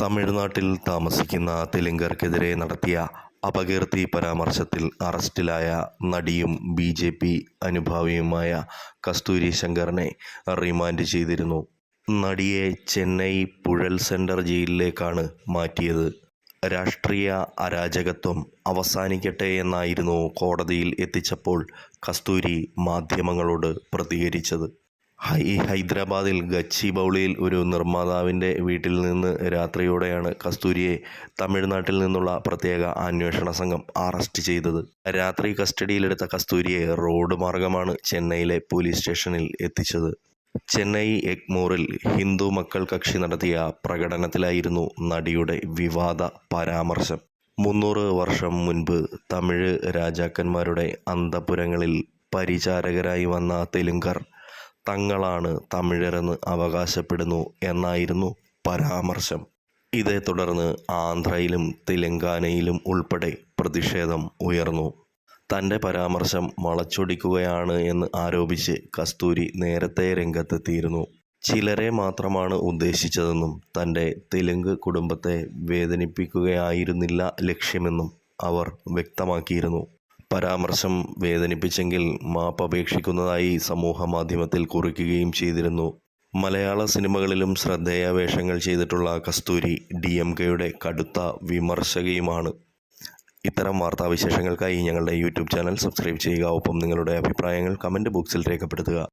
തമിഴ്നാട്ടിൽ താമസിക്കുന്ന തെലുങ്കർക്കെതിരെ നടത്തിയ അപകീർത്തി പരാമർശത്തിൽ അറസ്റ്റിലായ നടിയും ബി ജെ പി അനുഭാവിയുമായ കസ്തൂരി ശങ്കറിനെ റിമാൻഡ് ചെയ്തിരുന്നു. നടിയെ ചെന്നൈ പുഴൽ സെന്റർ ജയിലിലേക്കാണ് മാറ്റിയത്. രാഷ്ട്രീയ അരാജകത്വം അവസാനിക്കട്ടെ എന്നായിരുന്നു കോടതിയിൽ എത്തിച്ചപ്പോൾ കസ്തൂരി മാധ്യമങ്ങളോട് പ്രതികരിച്ചത്. ഹൈ ഹൈദരാബാദിൽ ഗച്ചിബൗളിയിൽ ഒരു നിർമ്മാതാവിന്റെ വീട്ടിൽ നിന്ന് രാത്രിയോടെയാണ് കസ്തൂരിയെ തമിഴ്നാട്ടിൽ നിന്നുള്ള പ്രത്യേക അന്വേഷണ സംഘം അറസ്റ്റ് ചെയ്തത്. രാത്രി കസ്റ്റഡിയിലെടുത്ത കസ്തൂരിയെ റോഡ് മാർഗമാണ് ചെന്നൈയിലെ പോലീസ് സ്റ്റേഷനിൽ എത്തിച്ചത്. ചെന്നൈ എഗ്മോറിൽ ഹിന്ദു മക്കൾ കക്ഷി നടത്തിയ പ്രകടനത്തിലായിരുന്നു നടിയുടെ വിവാദ പരാമർശം. മുന്നൂറ് വർഷം മുൻപ് തമിഴ് രാജാക്കന്മാരുടെ അന്തപുരങ്ങളിൽ പരിചാരകരായി വന്ന തെലുങ്കർ തങ്ങളാണ് തമിഴരെന്ന് അവകാശപ്പെടുന്നു എന്നായിരുന്നു പരാമർശം. ഇതേ തുടർന്ന് ആന്ധ്രയിലും തെലങ്കാനയിലും ഉൾപ്പെടെ പ്രതിഷേധം ഉയർന്നു. തന്റെ പരാമർശം വളച്ചൊടിക്കുകയാണ് എന്ന് ആരോപിച്ച് കസ്തൂരി നേരത്തെ രംഗത്തെത്തിയിരുന്നു. ചിലരെ മാത്രമാണ് ഉദ്ദേശിച്ചതെന്നും തന്റെ തെലുങ്ക് കുടുംബത്തെ വേദനിപ്പിക്കുകയായിരുന്നില്ല ലക്ഷ്യമെന്നും അവർ വ്യക്തമാക്കിയിരുന്നു. പരാമർശം വേദനിപ്പിച്ചെങ്കിൽ മാപ്പപേക്ഷിക്കുന്നതായി സമൂഹ മാധ്യമത്തിൽ കുറിക്കുകയും ചെയ്തിരുന്നു. മലയാള സിനിമകളിലും ശ്രദ്ധേയ വേഷങ്ങൾ ചെയ്തിട്ടുള്ള കസ്തൂരി ഡി എം കെയുടെ കടുത്ത വിമർശകയുമാണ്. ഇത്തരം വാർത്താവിശേഷങ്ങൾക്കായി ഞങ്ങളുടെ യൂട്യൂബ് ചാനൽ സബ്സ്ക്രൈബ് ചെയ്യുക. ഒപ്പം നിങ്ങളുടെ അഭിപ്രായങ്ങൾ കമന്റ് ബോക്സിൽ രേഖപ്പെടുത്തുക.